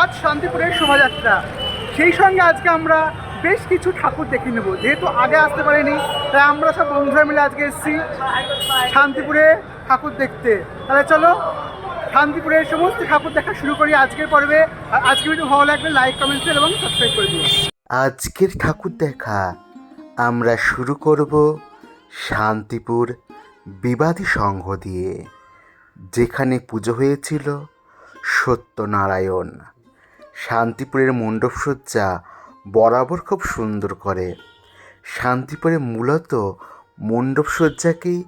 আজ শান্তিপুরের শোভাযাত্রা। সেই সঙ্গে আজকে আমরা বেশ কিছু ঠাকুর দেখে নেব। যেহেতু আগে আসতে পারিনি, তাই আমরা সব বন্ধুরা মিলে আজকে এসেছি শান্তিপুরে ঠাকুর দেখতে। তাহলে চলো, শান্তিপুরের সমস্ত ঠাকুর দেখা শুরু করি আজকের পর্বে। আর আজকে ভিডিও ভালো লাগলে লাইক কমেন্ট এবং সাবস্ক্রাইব করে দিও। আজকের ঠাকুর দেখা আমরা শুরু করব শান্তিপুর বিবাদী সংঘ দিয়ে, যেখানে পুজো হয়েছিল সত্যনারায়ণ। শান্তিপুরের মণ্ডপসজ্জা বরাবর খুব সুন্দর করে। শান্তিপুরে মূলত মণ্ডপসজ্জাকেই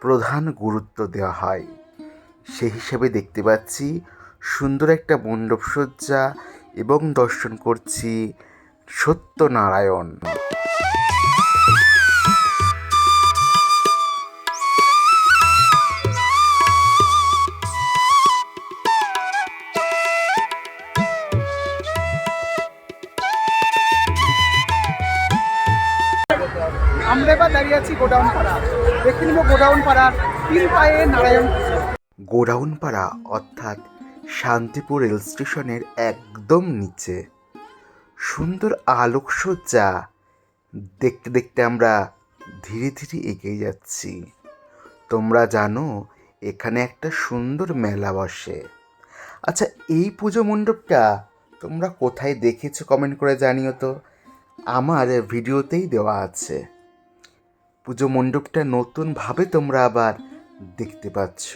প্রধান গুরুত্ব দেওয়া হয়। সেই হিসাবে দেখতে পাচ্ছি সুন্দর একটা মণ্ডপসজ্জা এবং দর্শন করছি সত্যনারায়ণ। এবার গোডাউন পাড়া। দেখে গোডাউন পাড়ার তিন পায়ে নারায়ণ পুজো। গোডাউনপাড়া অর্থাৎ শান্তিপুর রেল স্টেশনের একদম নিচে। সুন্দর আলোকসজ্জা। দেখতে দেখতে আমরা ধীরে ধীরে এগিয়ে যাচ্ছি। তোমরা জানো, এখানে একটা সুন্দর মেলা বসে। আচ্ছা এই পুজো মণ্ডপটা তোমরা কোথায় দেখেছ কমেন্ট করে জানিও তো। আমার ভিডিওতেই দেওয়া আছে। পুজো মণ্ডপটা নতুনভাবে তোমরা আবার দেখতে পাচ্ছ,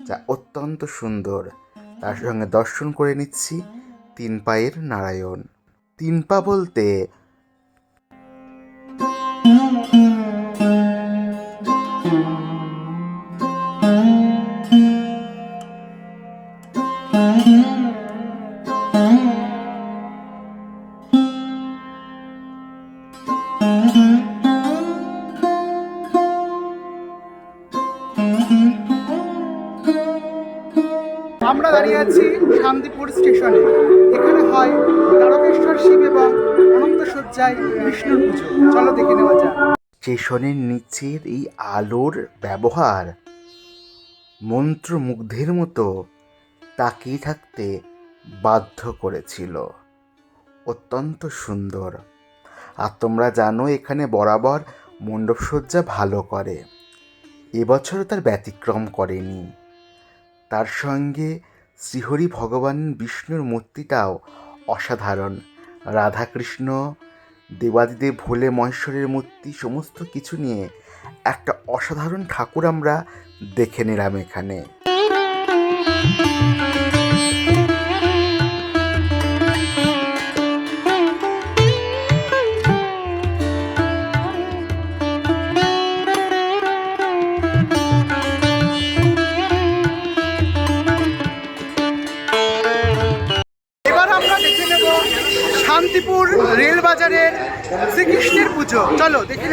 যা অত্যন্ত সুন্দর। তার সঙ্গে দর্শন করে নিচ্ছি তিন পায়ের নারায়ণ। তিন পা বলতে স্টেশনে। এখানে হয় তারকেশ্বর শিব এবং অনন্ত সজ্জায় বিষ্ণুর পুজো। চলো দেখে নেওয়া যাক। স্টেশনের নিচের এই আলোর ব্যবহার মন্ত্রমুগ্ধের মতো তাকিয়ে থাকতে বাধ্য করেছিল। অত্যন্ত সুন্দর। আর তোমরা জানো, এখানে বরাবর মণ্ডপসজ্জা ভালো করে। এবছর তার ব্যতিক্রম করেনি। তার সঙ্গে শ্রীহরি ভগবান বিষ্ণুর মূর্তিটাও অসাধারণ। রাধাকৃষ্ণ, দেবাদিদেব, ভোলে, মহেশ্বরের মূর্তি সমস্ত কিছু নিয়ে একটা অসাধারণ ঠাকুর আমরা দেখে নিলাম এখানে।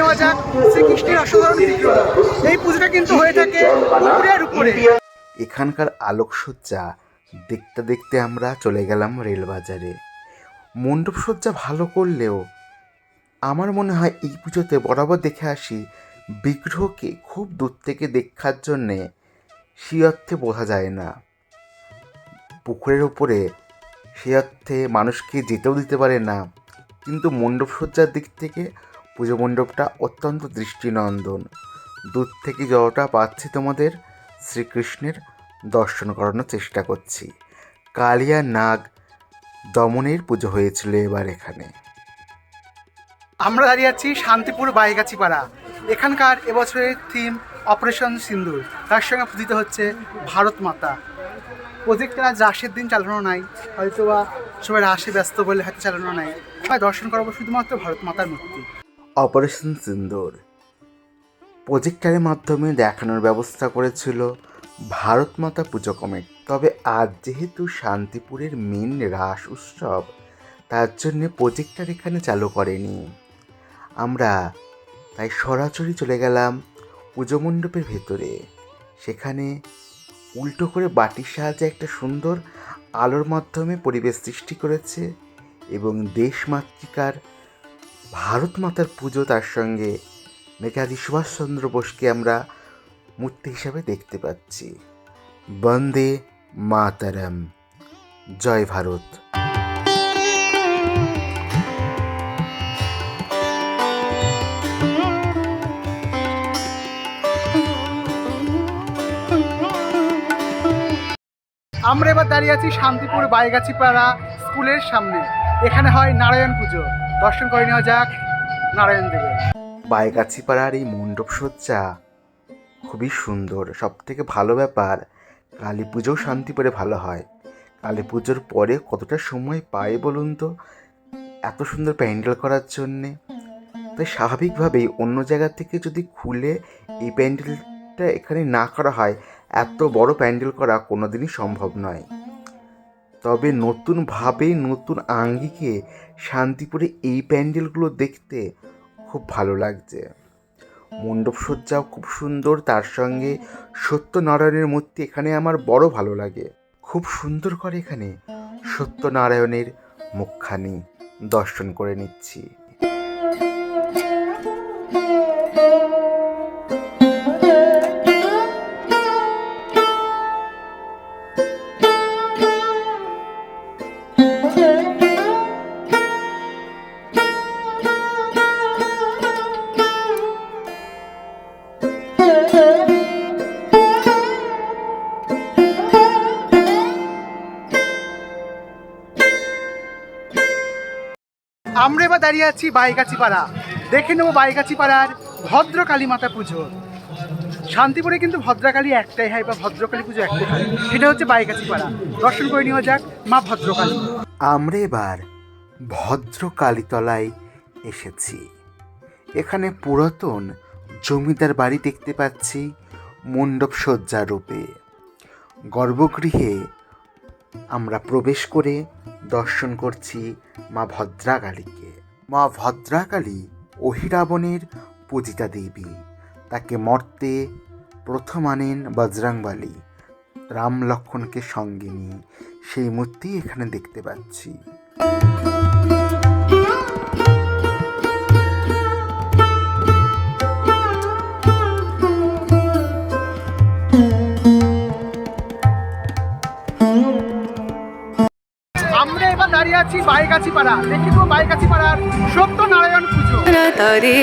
নেওয়া যাক, শ্রীকৃষ্ণের অসাধারণ বিগ্রহ এই পুজোটা কিন্তু হয়ে থাকে উপরের উপরে। এখানকার আলোকসজ্জা, দেখতে দেখতে আমরা চলে গেলাম রেলবাজারে। মণ্ডপসজ্জা ভালো করলেও আমার মনে হয় এই পুজোতে বরাবর দেখে আসি, বিগ্রহকে খুব দূর থেকে দেখার জন্যে সে অর্থে বোঝা যায় না। পুকুরের ওপরে সে অর্থে মানুষকে যেতেও দিতে পারে না। কিন্তু মণ্ডপসজ্জার দিক থেকে পুজো মণ্ডপটা অত্যন্ত দৃষ্টিনন্দন। দূর থেকে যতটা পাচ্ছি তোমাদের শ্রীকৃষ্ণের দর্শন করানোর চেষ্টা করছি। কালিয়া নাগ দমনের পুজো হয়েছিল এবার এখানে। আমরা দাঁড়িয়ে আছি শান্তিপুর বাইগাছি পাড়া এখানকার এবছরের থিম অপারেশন সিন্দুর তার সঙ্গে পূজিত হচ্ছে ভারত মাতা। প্রজেক্টটা রাসের দিন চালানো নাই হয়তো বা সবাই রাসে ব্যস্ত বলে হয়তো চালানো নাই। দর্শন করাবো শুধুমাত্র ভারত মাতার মূর্তি। অপারেশন সিন্দুর। প্রজেক্টারের মাধ্যমে দেখানোর ব্যবস্থা করেছিল ভারত মাতা পুজো কমিটি। তবে আজ যেহেতু শান্তিপুরের মেন রাস উৎসব, তার জন্যে প্রজেক্টার এখানে চালু করেনি। আমরা তাই সরাসরি চলে গেলাম পুজো মণ্ডপের ভেতরে। সেখানে উল্টো করে বাটির সাহায্যে একটা সুন্দর আলোর মাধ্যমে পরিবেশ সৃষ্টি করেছে এবং দেশমাতৃকার ভারত মাতার পুজো তার সঙ্গে নেতাজি সুভাষচন্দ্র বোসকে আমরা মূর্তি হিসাবে দেখতে পাচ্ছি। বন্দে মাতারাম। জয় ভারত। আমরা এবার দাঁড়িয়ে আছি শান্তিপুর বাইগাছিপাড়া স্কুলের সামনে। এখানে হয় নারায়ণ পুজো। দর্শন করে নেওয়া যাক নারায়ণ দেবের। বাইগাছিপাড়ার এই মণ্ডপ সজ্জা খুবই সুন্দর। সব থেকে ভালো ব্যাপার, কালী পুজোও শান্তিপুরে ভালো হয়। কালী পুজোর পরে কতটা সময় পায় বলুন তো? এত সুন্দর প্যান্ডেল করার জন্যে। তাই স্বাভাবিকভাবেই অন্য জায়গা থেকে যদি খুলে এই প্যান্ডেলটা এখানে না করা হয়, এত বড় প্যান্ডেল করা কোনোদিনই সম্ভব নয়। তবে নতুনভাবে নতুন আঙ্গিকে শান্তিপুরে এই প্যান্ডেলগুলো দেখতে খুব ভালো লাগছে। মণ্ডপসজ্জাও খুব সুন্দর, তার সঙ্গে সত্যনারায়ণের মূর্তি এখানে আমার বড় ভালো লাগে। খুব সুন্দর করে এখানে সত্যনারায়ণের মুখখানি দর্শন করে নিচ্ছি। আমরা এবার দাঁড়িয়ে আছি বাইগাছিপাড়া। দেখে নেব বাইগাছিপাড়ার ভদ্রকালী মাতা পুজো। শান্তিপুরে কিন্তু ভদ্রকালী একটাই হয় বা ভদ্রকালী পুজো একটাই হয়। সেটা হচ্ছে বাইগাছিপাড়া। দর্শন করে নেওয়া যাক, মা ভদ্রকালী। আমরা এবার ভদ্র কালীতলায় এসেছি। এখানে পুরাতন জমিদার বাড়ি দেখতে পাচ্ছি মণ্ডপ সজ্জা রূপে। গর্ভগৃহে আমরা প্রবেশ করে দর্শন করছি মা ভদ্রাকালীকে। মা ভদ্রাকালী অহিরাবণের পূজিতা দেবী। তাকে মর্তে প্রথম আনেন বজরাংবালী। রাম লক্ষণকে সঙ্গে নিয়ে সেই মূর্তি এখানে দেখতে পাচ্ছি। এবার দাঁড়িয়ে আছি বাইগাছিপাড়া। দেখে নেব বাইগাছিপাড়ার সত্যনারায়ণ পুজো। తరి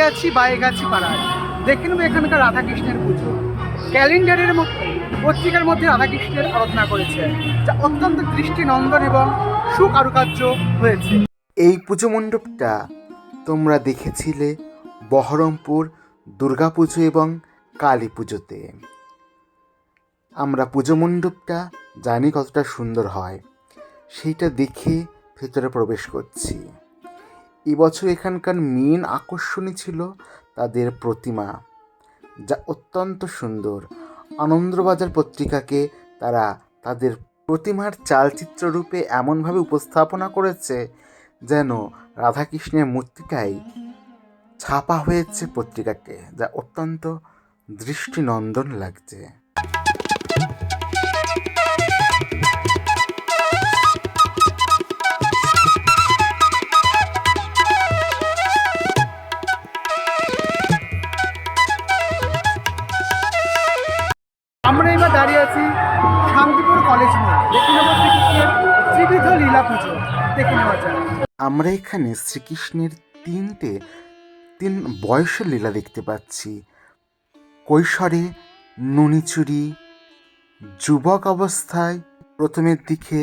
দাঁড়িয়ে আছি বাইগাছিপাড়ায় দেখে নেব এখানকার রাধাকৃষ্ণের পুজো। ক্যালেন্ডারের মধ্যে, পত্রিকার মধ্যে রাধাকৃষ্ণের আরাধনা করেছে। যা অত্যন্ত দৃষ্টিনন্দন এবং সুকারুকার্য হয়েছে। এই পুজো মণ্ডপটা তোমরা দেখেছিলে বহরমপুর দুর্গাপুজো এবং কালী পুজোতে। আমরা পুজো মণ্ডপটা জানি কতটা সুন্দর হয়। সেইটা দেখে ভেতরে প্রবেশ করছি। এবছর এখানকার মেন আকর্ষণই ছিল তাদের প্রতিমা, যা অত্যন্ত সুন্দর। আনন্দবাজার পত্রিকাকে তারা তাদের প্রতিমার চালচিত্র রূপে এমনভাবে উপস্থাপনা করেছে যেন রাধাকৃষ্ণের মূর্তিটাই ছাপা হয়েছে পত্রিকাকে, যা অত্যন্ত দৃষ্টিনন্দন লাগছে। লীলা পুজো, দেখে নেওয়া যায় আমরা এখানে শ্রীকৃষ্ণের তিনটে, তিন বয়সের লীলা দেখতে পাচ্ছি। কৈশোরে নুনিচুরি, যুবক অবস্থায় প্রথমের দিকে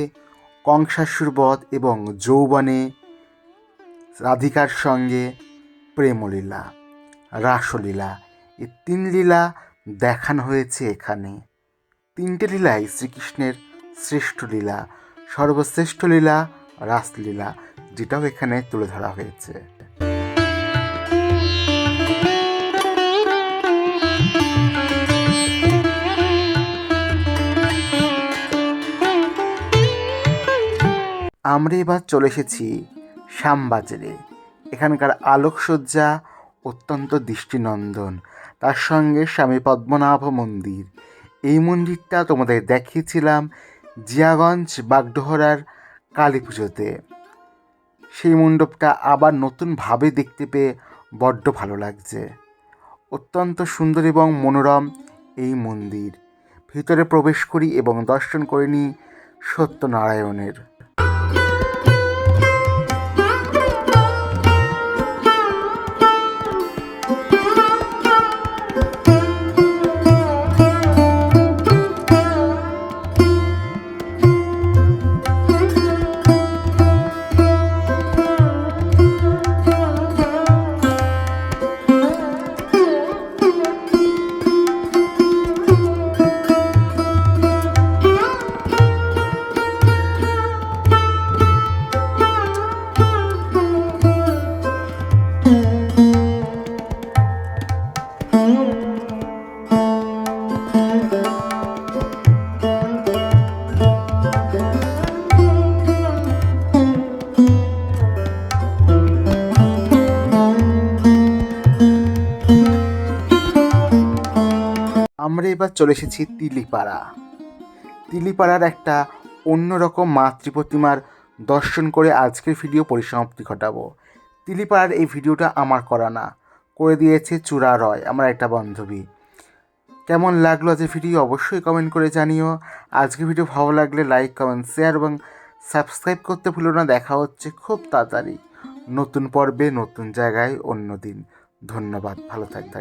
কংসাসুর বধ এবং যৌবনে রাধিকার সঙ্গে প্রেমলীলা, রাসলীলা এই তিন লীলা দেখানো হয়েছে এখানে। তিনটে লীলাই শ্রীকৃষ্ণের শ্রেষ্ঠ লীলা। সর্বশ্রেষ্ঠ লীলা, রাসলীলা, যেটাও এখানে তুলে ধরা হয়েছে। আমরা এবার চলে এসেছি শ্যামবাজারে। এখানকার আলোকসজ্জা অত্যন্ত দৃষ্টিনন্দন। তার সঙ্গে স্বামী পদ্মনাভ মন্দির। এই মন্দিরটা তোমাদের দেখিয়েছিলাম। জিয়াগঞ্জ বাগডোহরার কালী পুজোতে। সেই মণ্ডপটা আবার নতুনভাবে দেখতে পেয়ে বড্ড ভালো লাগছে। অত্যন্ত সুন্দর এবং মনোরম এই মন্দির। ভিতরে প্রবেশ করি এবং দর্শন করে নিই সত্যনারায়ণের। আমরা এবার চলে এসেছি তিলিপাড়া। তিলিপাড়ার একটা অন্যরকম মাতৃ প্রতিমার দর্শন করে আজকের ভিডিও পরিসমাপ্তি ঘটাবো। তিলিপাড়ার এই ভিডিওটা আমার করা না। করে দিয়েছে চূড়া রয়, আমার একটা বান্ধবী। কেমন লাগল আজকের ভিডিও অবশ্যই কমেন্ট করে জানিও। আজকে ভিডিও ভালো লাগলে লাইক কমেন্ট শেয়ার এবং সাবস্ক্রাইব করতে ভুলো না। দেখা হচ্ছে খুব তাড়াতাড়ি নতুন পর্বে, নতুন জায়গায়, অন্য দিন। ধন্যবাদ, ভালো থাকবে